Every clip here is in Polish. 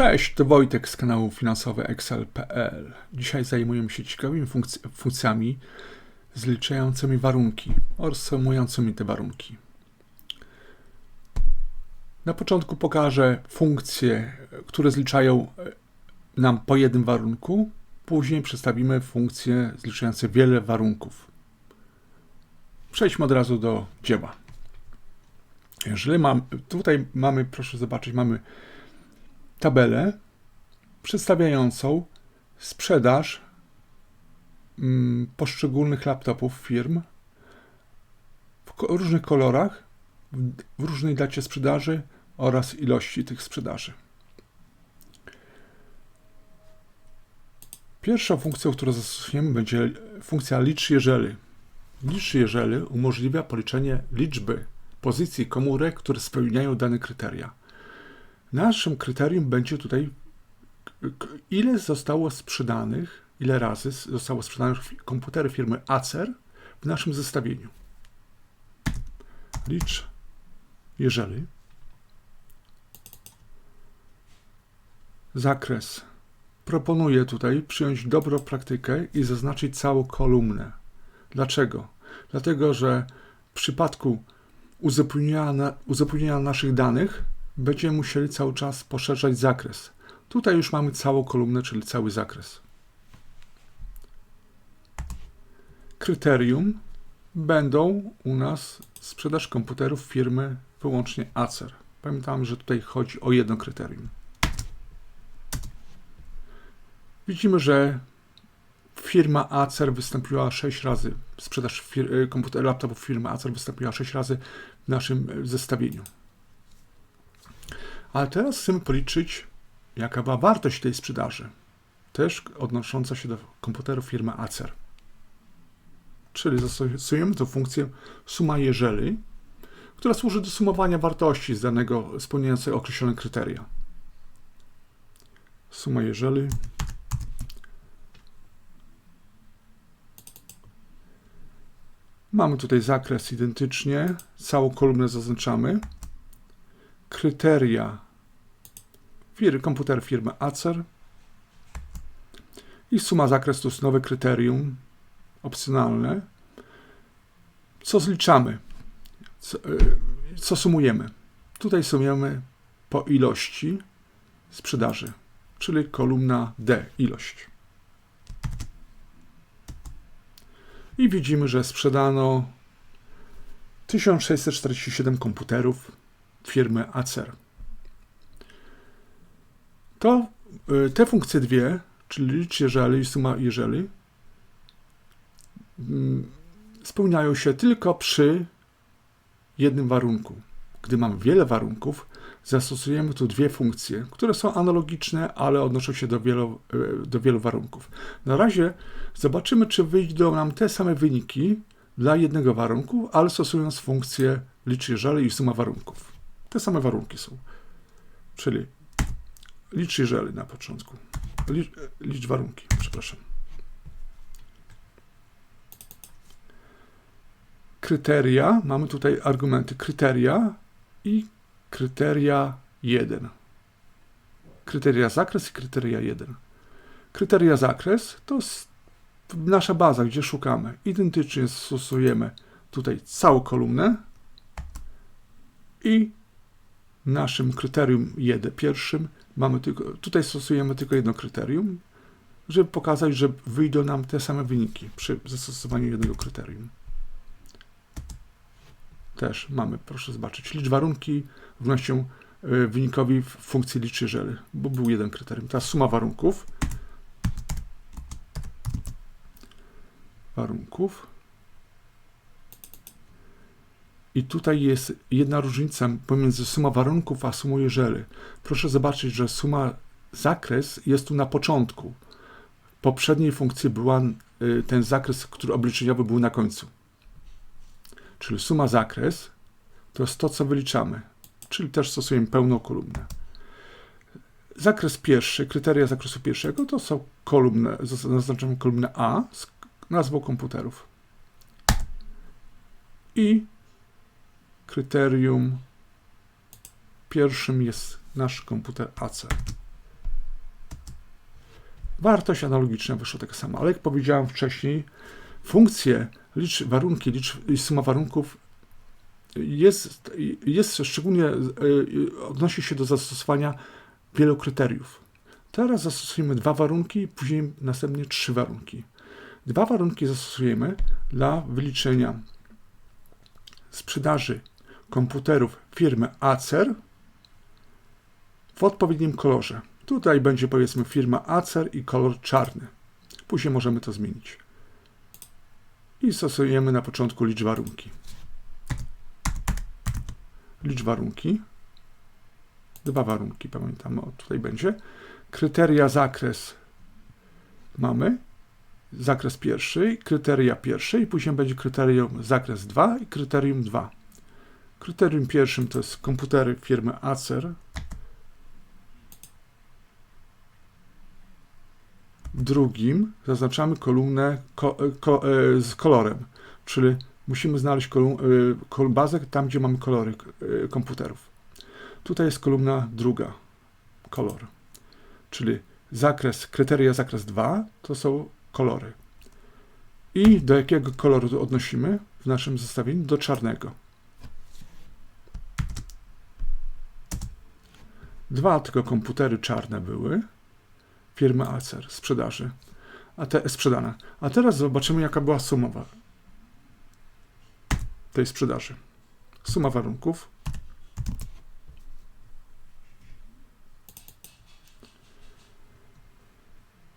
Cześć, to Wojtek z kanału finansowy Excel.pl. Dzisiaj zajmujemy się ciekawymi funkc- funkcjami zliczającymi warunki oraz sumującymi te warunki. Na początku pokażę funkcje, które zliczają e, nam po jednym warunku. Później przedstawimy funkcje zliczające wiele warunków. Przejdźmy od razu do dzieła. Jeżeli mam, tutaj mamy, proszę zobaczyć, mamy tabelę przedstawiającą sprzedaż mm, poszczególnych laptopów firm w różnych kolorach, w różnej dacie sprzedaży oraz ilości tych sprzedaży. Pierwszą funkcją, którą zastosujemy, będzie funkcja licz jeżeli. Licz jeżeli umożliwia policzenie liczby pozycji komórek, które spełniają dane kryteria. Naszym kryterium będzie tutaj, ile zostało sprzedanych, ile razy zostało sprzedanych komputery firmy Acer w naszym zestawieniu. Licz, jeżeli. Zakres. Proponuję tutaj przyjąć dobrą praktykę i zaznaczyć całą kolumnę. Dlaczego? Dlatego, że w przypadku uzupełnienia, uzupełnienia naszych danych będziemy musieli cały czas poszerzać zakres. Tutaj już mamy całą kolumnę, czyli cały zakres. Kryterium będą u nas sprzedaż komputerów firmy wyłącznie Acer. Pamiętam, że tutaj chodzi o jedno kryterium. Widzimy, że firma Acer wystąpiła 6 razy, sprzedaż fir- komputer, laptopów firmy Acer wystąpiła 6 razy w naszym zestawieniu. Ale teraz chcemy policzyć, jaka była wartość tej sprzedaży, też odnosząca się do komputerów firmy Acer. Czyli zastosujemy tę funkcję suma jeżeli, która służy do sumowania wartości z danego spełniającego określone kryteria. Suma jeżeli Mamy tutaj zakres identycznie, całą kolumnę zaznaczamy. Kryteria fir, komputer firmy Acer i suma zakres to jest nowe kryterium opcjonalne. Co zliczamy? Co, y, co sumujemy? Tutaj sumujemy po ilości sprzedaży, czyli kolumna D, ilość. I widzimy, że sprzedano 1647 komputerów firmy Acer. To y, te funkcje dwie, czyli licz jeżeli i suma jeżeli, mm, spełniają się tylko przy jednym warunku. Gdy mamy wiele warunków, zastosujemy tu dwie funkcje, które są analogiczne, ale odnoszą się do wielu, y, do wielu warunków. Na razie zobaczymy, czy wyjdą nam te same wyniki dla jednego warunku, ale stosując funkcję licz jeżeli i suma warunków. Te same warunki są. Czyli licz jeżeli na początku. Licz, licz warunki, przepraszam. Kryteria, mamy tutaj argumenty kryteria i kryteria 1. Kryteria zakres i kryteria 1. Kryteria zakres to nasza baza, gdzie szukamy. Identycznie stosujemy tutaj całą kolumnę i naszym kryterium 1 pierwszym mamy tylko, tutaj stosujemy tylko jedno kryterium, żeby pokazać, że wyjdą nam te same wyniki przy zastosowaniu jednego kryterium. Też mamy, proszę zobaczyć, licz warunki równością y, wynikowi w funkcji licz jeżeli, bo był jeden kryterium. Teraz suma warunków. Warunków. I tutaj jest jedna różnica pomiędzy suma warunków a sumą jeżeli. Proszę zobaczyć, że suma zakres jest tu na początku. W poprzedniej funkcji była y, ten zakres, który obliczeniowy był na końcu. Czyli suma zakres to jest to, co wyliczamy. Czyli też stosujemy pełną kolumnę. Zakres pierwszy, kryteria zakresu pierwszego to są kolumny, zaznaczamy kolumnę A z nazwą komputerów. I kryterium pierwszym jest nasz komputer AC. Wartość analogiczna wyszła taka sama, ale jak powiedziałem wcześniej, funkcje, licz warunki, licz suma warunków jest, jest szczególnie, y, odnosi się do zastosowania wielu kryteriów. Teraz zastosujemy dwa warunki, później następnie trzy warunki. Dwa warunki zastosujemy dla wyliczenia sprzedaży komputerów firmy Acer w odpowiednim kolorze. Tutaj będzie powiedzmy firma Acer i kolor czarny. Później możemy to zmienić. I stosujemy na początku licz warunki. Licz warunki. Dwa warunki, pamiętamy, o tutaj będzie. Kryteria zakres mamy. Zakres pierwszy, kryteria pierwsze i później będzie kryterium zakres 2 i kryterium 2. Kryterium pierwszym to jest komputery firmy Acer. Drugim zaznaczamy kolumnę ko, ko, e, z kolorem, czyli musimy znaleźć kolum, e, bazę tam, gdzie mamy kolory e, komputerów. Tutaj jest kolumna druga, kolor, czyli zakres, kryteria zakres 2 to są kolory. I do jakiego koloru odnosimy w naszym zestawieniu? Do czarnego. Dwa tylko komputery czarne były firmy Acer sprzedaży, a te, sprzedane. A teraz zobaczymy, jaka była suma tej sprzedaży. Suma warunków.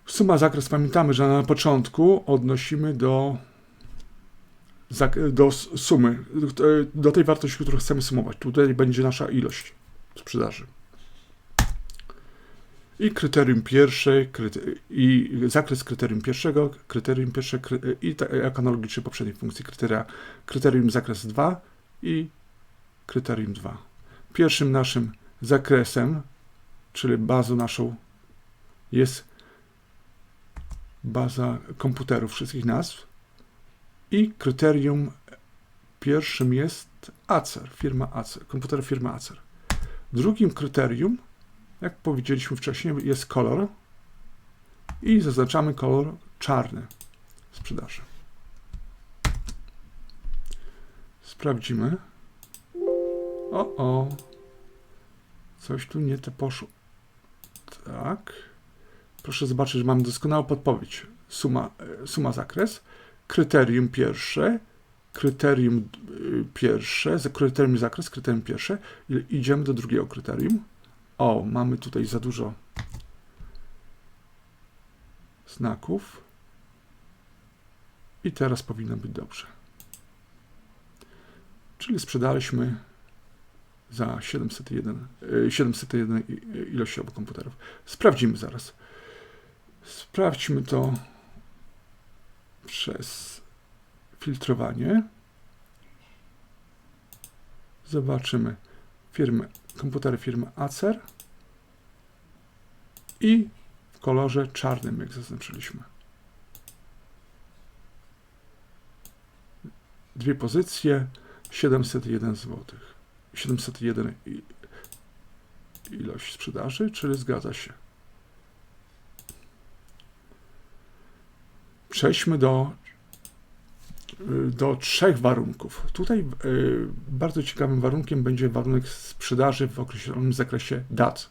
Suma zakres pamiętamy, że na początku odnosimy do, do sumy, do tej wartości, którą chcemy sumować. Tutaj będzie nasza ilość sprzedaży i kryterium pierwsze, i zakres kryterium pierwszego, kryterium pierwsze i ta, jak analogicznie poprzedniej funkcji kryteria, kryterium zakres 2 i kryterium 2. Pierwszym naszym zakresem, czyli bazą naszą jest baza komputerów wszystkich nazw i kryterium pierwszym jest Acer, firma Acer, komputer firmy Acer. Drugim kryterium jak powiedzieliśmy wcześniej, jest kolor i zaznaczamy kolor czarny sprzedaży. Sprawdzimy. O, o. Coś tu nie te poszło. Tak. Proszę zobaczyć, że mamy doskonałą podpowiedź. Suma, suma zakres, kryterium pierwsze, kryterium y, pierwsze, kryterium zakres, kryterium pierwsze. Idziemy do drugiego kryterium. O, mamy tutaj za dużo znaków. I teraz powinno być dobrze. Czyli sprzedaliśmy za 701, 701 e, ilościowo komputerów. Sprawdzimy zaraz. Sprawdźmy to przez filtrowanie. Zobaczymy firmy komputery firmy Acer i w kolorze czarnym, jak zaznaczyliśmy. Dwie pozycje, 701 zł. 701 ilość sprzedaży, czyli zgadza się. Przejdźmy do do trzech warunków. Tutaj y, bardzo ciekawym warunkiem będzie warunek sprzedaży w określonym zakresie dat,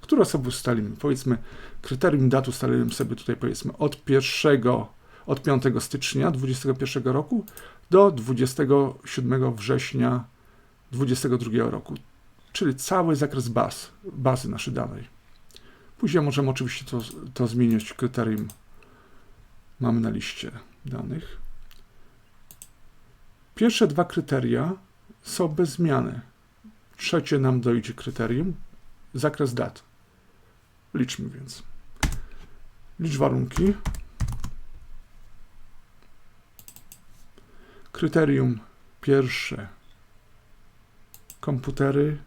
które sobie ustalimy. Powiedzmy, kryterium dat ustalimy sobie tutaj powiedzmy od 1, od 5 stycznia 2021 roku do 27 września 2022 roku, czyli cały zakres baz, bazy naszej danej. Później możemy oczywiście to, to zmieniać kryterium mamy na liście danych. Pierwsze dwa kryteria są bez zmiany. Trzecie nam dojdzie kryterium, zakres dat. Liczmy więc. Licz warunki. Kryterium pierwsze. Komputery.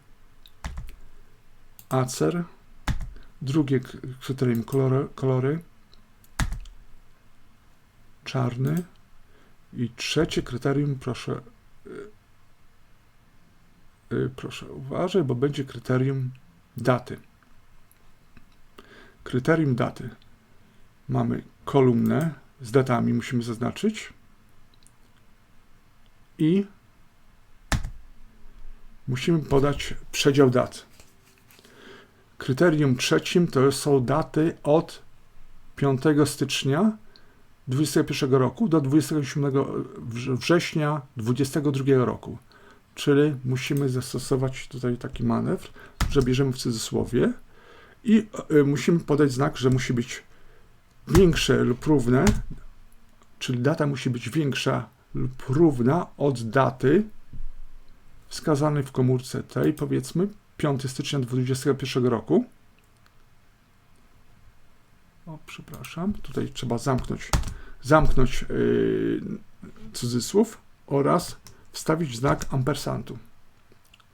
Acer. Drugie kryterium kolory. kolory czarny i trzecie kryterium, proszę, yy, proszę uważaj, bo będzie kryterium daty. Kryterium daty. mamy kolumnę z datami, musimy zaznaczyć. I musimy podać przedział dat. Kryterium trzecim to są daty od 5 stycznia 2021 roku do 27 września 2022 roku. Czyli musimy zastosować tutaj taki manewr, że bierzemy w cudzysłowie i y, musimy podać znak, że musi być większe lub równe, czyli data musi być większa lub równa od daty wskazanej w komórce tej, powiedzmy 5 stycznia 2021 roku. O, przepraszam, tutaj trzeba zamknąć, zamknąć yy, cudzysłów oraz wstawić znak ampersantu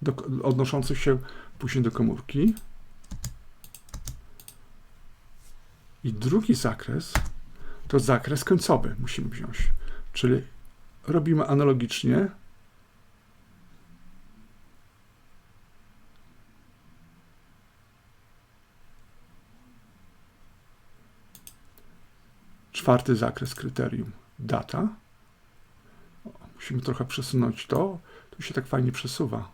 do, odnoszący się później do komórki. I drugi zakres to zakres końcowy musimy wziąć, czyli robimy analogicznie. Czwarty zakres kryterium data. Musimy trochę przesunąć to. Tu się tak fajnie przesuwa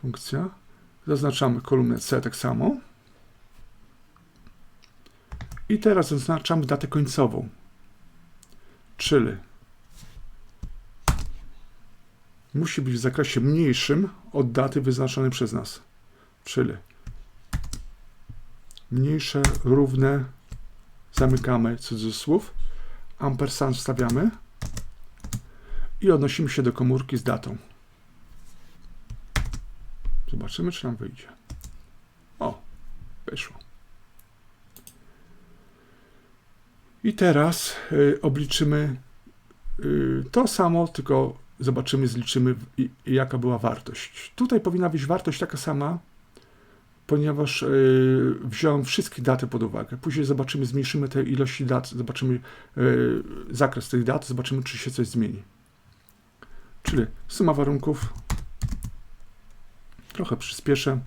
funkcja. Zaznaczamy kolumnę C tak samo. I teraz zaznaczamy datę końcową, czyli musi być w zakresie mniejszym od daty wyznaczonej przez nas. Czyli mniejsze, równe, zamykamy cudzysłów, ampersand wstawiamy i odnosimy się do komórki z datą. Zobaczymy, czy nam wyjdzie. O, wyszło. I teraz y, obliczymy y, to samo, tylko zobaczymy, zliczymy, jaka była wartość. Tutaj powinna być wartość taka sama, ponieważ y, wziąłem wszystkie daty pod uwagę. Później zobaczymy, zmniejszymy te ilości dat, zobaczymy y, zakres tych dat, zobaczymy, czy się coś zmieni. Czyli suma warunków. Trochę przyspieszę.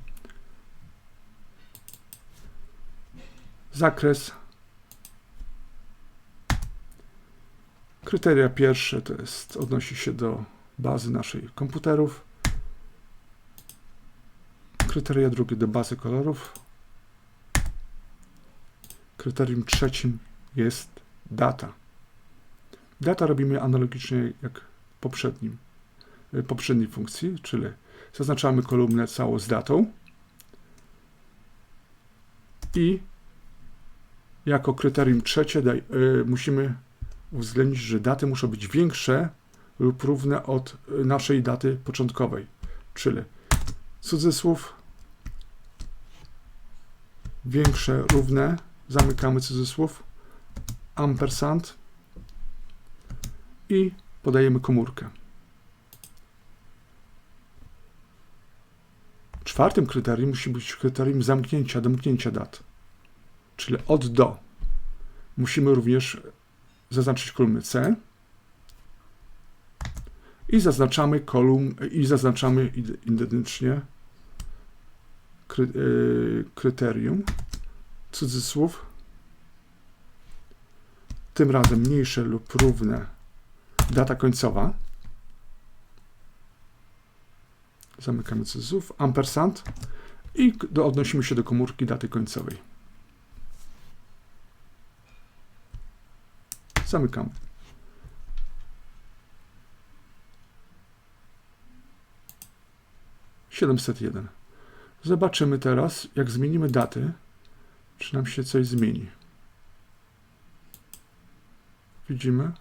Zakres Kryteria pierwsze to jest, odnosi się do bazy naszych komputerów. Kryteria drugie do bazy kolorów. Kryterium trzecim jest data. Data robimy analogicznie jak poprzednim, y, poprzedniej funkcji, czyli zaznaczamy kolumnę całą z datą i jako kryterium trzecie daj, y, musimy uwzględnić, że daty muszą być większe lub równe od naszej daty początkowej, czyli cudzysłów większe, równe, zamykamy cudzysłów, ampersand i podajemy komórkę. Czwartym kryterium musi być kryterium zamknięcia, domknięcia dat, czyli od do. Musimy również zaznaczyć kolumnę C i zaznaczamy kolumn i zaznaczamy identycznie kry, yy, kryterium cudzysłów tym razem mniejsze lub równe data końcowa zamykamy cudzysłów ampersand i do, odnosimy się do komórki daty końcowej Zamykam. Siedemset jeden. Zobaczymy teraz, jak zmienimy daty, czy nam się coś zmieni. Widzimy,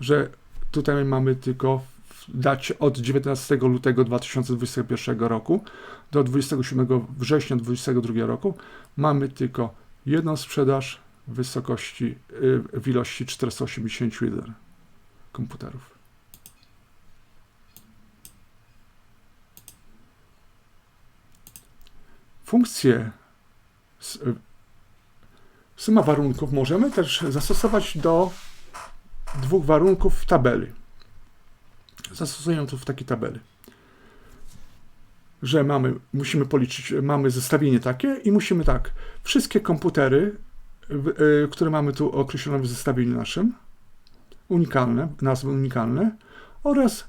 że tutaj mamy tylko w dacie od 19 lutego 2021 roku do 27 września 2022 roku mamy tylko jedną sprzedaż w wysokości, y, w ilości 481 komputerów. Funkcję y, suma warunków możemy też zastosować do dwóch warunków tabeli. Zastosuję to w takiej tabeli, że mamy, musimy policzyć, mamy zestawienie takie i musimy tak, wszystkie komputery y, które mamy tu określone w zestawieniu naszym, unikalne, nazwy unikalne oraz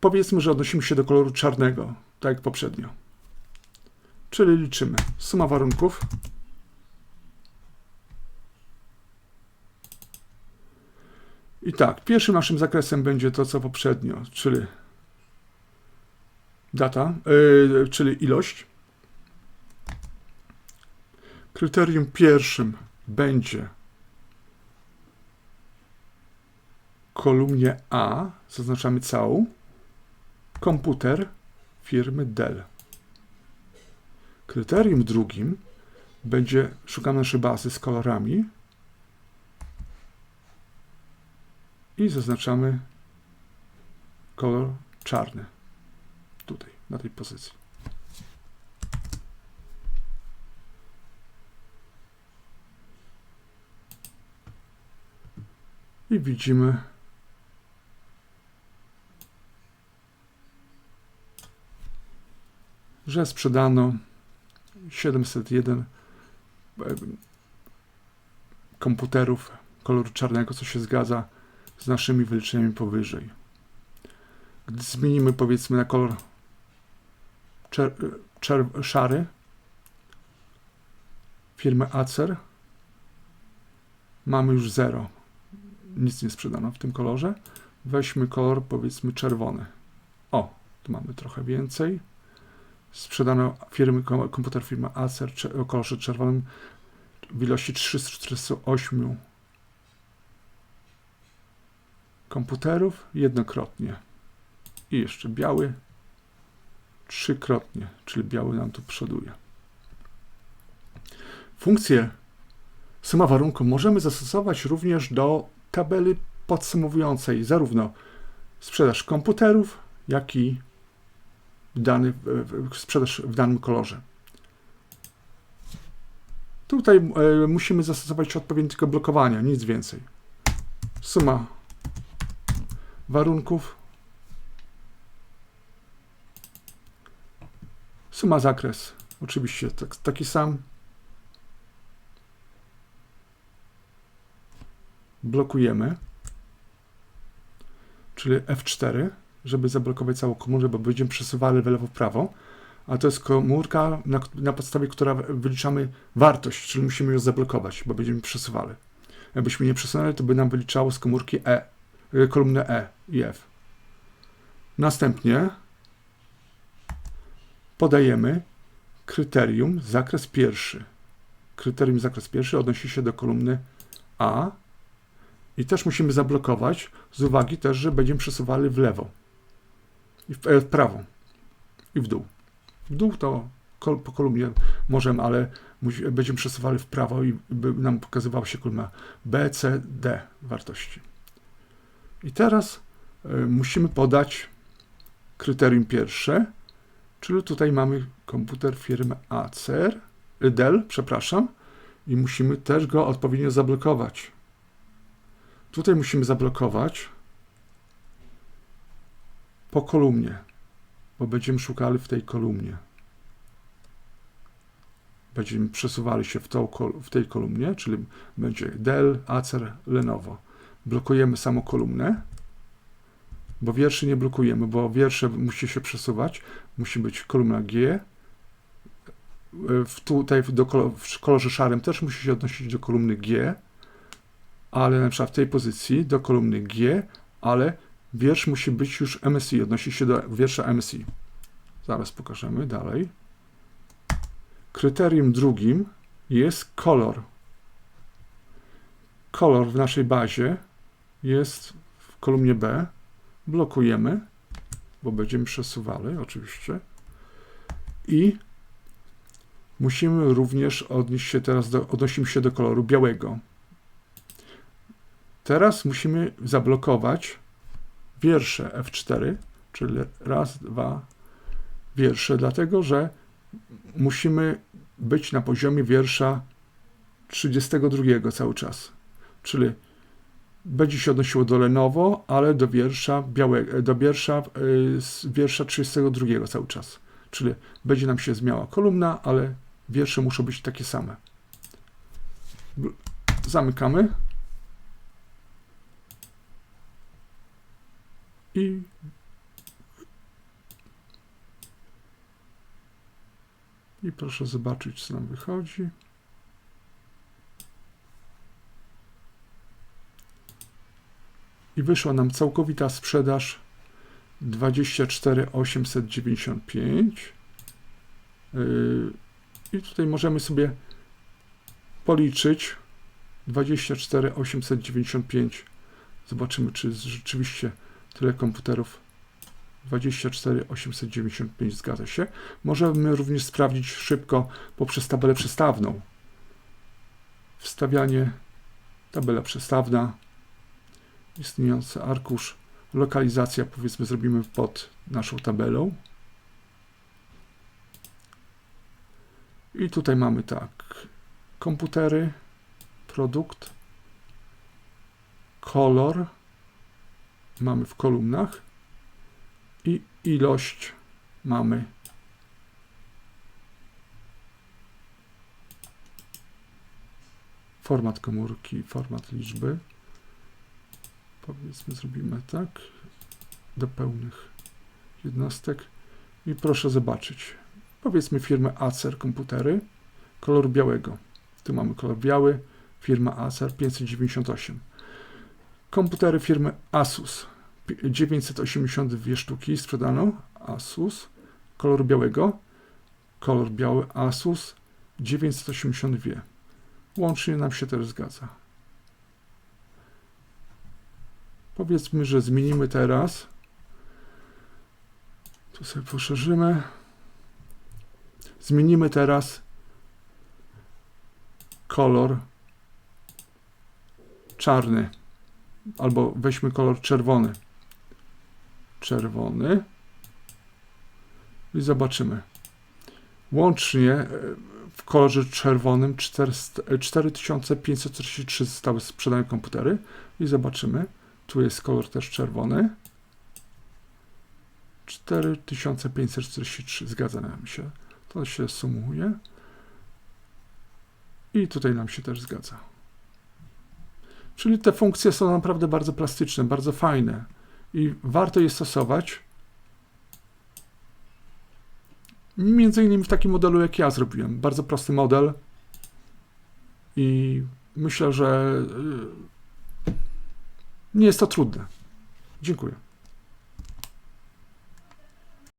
powiedzmy, że odnosimy się do koloru czarnego, tak jak poprzednio. Czyli liczymy suma warunków I tak, pierwszym naszym zakresem będzie to, co poprzednio, czyli data, yy, czyli ilość. Kryterium pierwszym będzie kolumnie A, zaznaczamy całą, komputer firmy Dell. Kryterium drugim będzie, szukamy naszej bazy z kolorami i zaznaczamy kolor czarny tutaj, na tej pozycji. I widzimy że sprzedano 701 e, komputerów koloru czarnego, co się zgadza z naszymi wyliczeniami powyżej. Gdy zmienimy powiedzmy na kolor czer, czer, szary firmy Acer, mamy już zero. Nic nie sprzedano w tym kolorze. Weźmy kolor powiedzmy czerwony. O, tu mamy trochę więcej. Sprzedano firmy, komputer firmy Acer o kolorze czerwonym w ilości 348 komputerów jednokrotnie. I jeszcze biały trzykrotnie, czyli biały nam tu przoduje. Funkcję suma warunku możemy zastosować również do tabeli podsumowującej zarówno sprzedaż komputerów, jak i dany, sprzedaż w danym kolorze. Tutaj e, musimy zastosować odpowiednie tylko blokowania, nic więcej. Suma warunków. Suma zakres. Oczywiście tak, taki sam. Blokujemy. Czyli F4, żeby zablokować całą komórę, bo będziemy przesuwali w lewo w prawo. A to jest komórka, na, na podstawie która wyliczamy wartość, czyli musimy ją zablokować, bo będziemy przesuwali. Jakbyśmy nie przesunęli, to by nam wyliczało z komórki E, kolumnę E i F. Następnie podajemy kryterium zakres pierwszy. Kryterium zakres pierwszy odnosi się do kolumny A i też musimy zablokować z uwagi też, że będziemy przesuwali w lewo i w, e, w prawo i w dół. W dół to kol, po kolumnie możemy, ale musi, będziemy przesuwali w prawo i by nam pokazywała się kolumna B, C, D wartości. I teraz y, musimy podać kryterium pierwsze, czyli tutaj mamy komputer firmy Acer, y, Dell, przepraszam, i musimy też go odpowiednio zablokować. Tutaj musimy zablokować po kolumnie, bo będziemy szukali w tej kolumnie. Będziemy przesuwali się w, tą, w tej kolumnie, czyli będzie Dell, Acer, Lenovo. Blokujemy samą kolumnę, bo wierszy nie blokujemy, bo wiersze musi się przesuwać. Musi być kolumna G. W, tutaj do, w kolorze szarym też musi się odnosić do kolumny G, ale na przykład w tej pozycji do kolumny G, ale wiersz musi być już MSI, odnosi się do wiersza MSI. Zaraz pokażemy dalej. Kryterium drugim jest kolor. Kolor w naszej bazie jest w kolumnie B. Blokujemy, bo będziemy przesuwali oczywiście. I musimy również odnieść się teraz do, odnosimy się do koloru białego. Teraz musimy zablokować wiersze F4, czyli raz, dwa wiersze, dlatego że musimy być na poziomie wiersza 32 cały czas. Czyli będzie się odnosiło do Lenovo, ale do wiersza białego, do wiersza, yy, wiersza 32 cały czas. Czyli będzie nam się zmiała kolumna, ale wiersze muszą być takie same. Zamykamy. I I proszę zobaczyć, co nam wychodzi. I wyszła nam całkowita sprzedaż 24 895. Yy, I tutaj możemy sobie policzyć 24 895. Zobaczymy, czy rzeczywiście tyle komputerów. 24 895 zgadza się. Możemy również sprawdzić szybko poprzez tabelę przestawną. Wstawianie, tabela przestawna, istniejący arkusz, lokalizacja powiedzmy zrobimy pod naszą tabelą. I tutaj mamy tak, komputery, produkt, kolor, mamy w kolumnach i ilość mamy format komórki, format liczby. Powiedzmy, zrobimy tak do pełnych jednostek i proszę zobaczyć. Powiedzmy firmę Acer komputery, kolor białego. Tu mamy kolor biały, firma Acer 598. Komputery firmy Asus 982 sztuki sprzedano Asus koloru białego. Kolor biały Asus 982. Łącznie nam się też zgadza. Powiedzmy, że zmienimy teraz. Tu sobie poszerzymy. Zmienimy teraz kolor czarny. Albo weźmy kolor czerwony czerwony. I zobaczymy. Łącznie e, w kolorze czerwonym 4543 e, zostały sprzedane komputery. I zobaczymy. Tu jest kolor też czerwony. 4543 zgadza nam się. To się sumuje. I tutaj nam się też zgadza. Czyli te funkcje są naprawdę bardzo plastyczne, bardzo fajne i warto je stosować. Między innymi w takim modelu, jak ja zrobiłem. Bardzo prosty model i myślę, że y, nie jest to trudne. Dziękuję.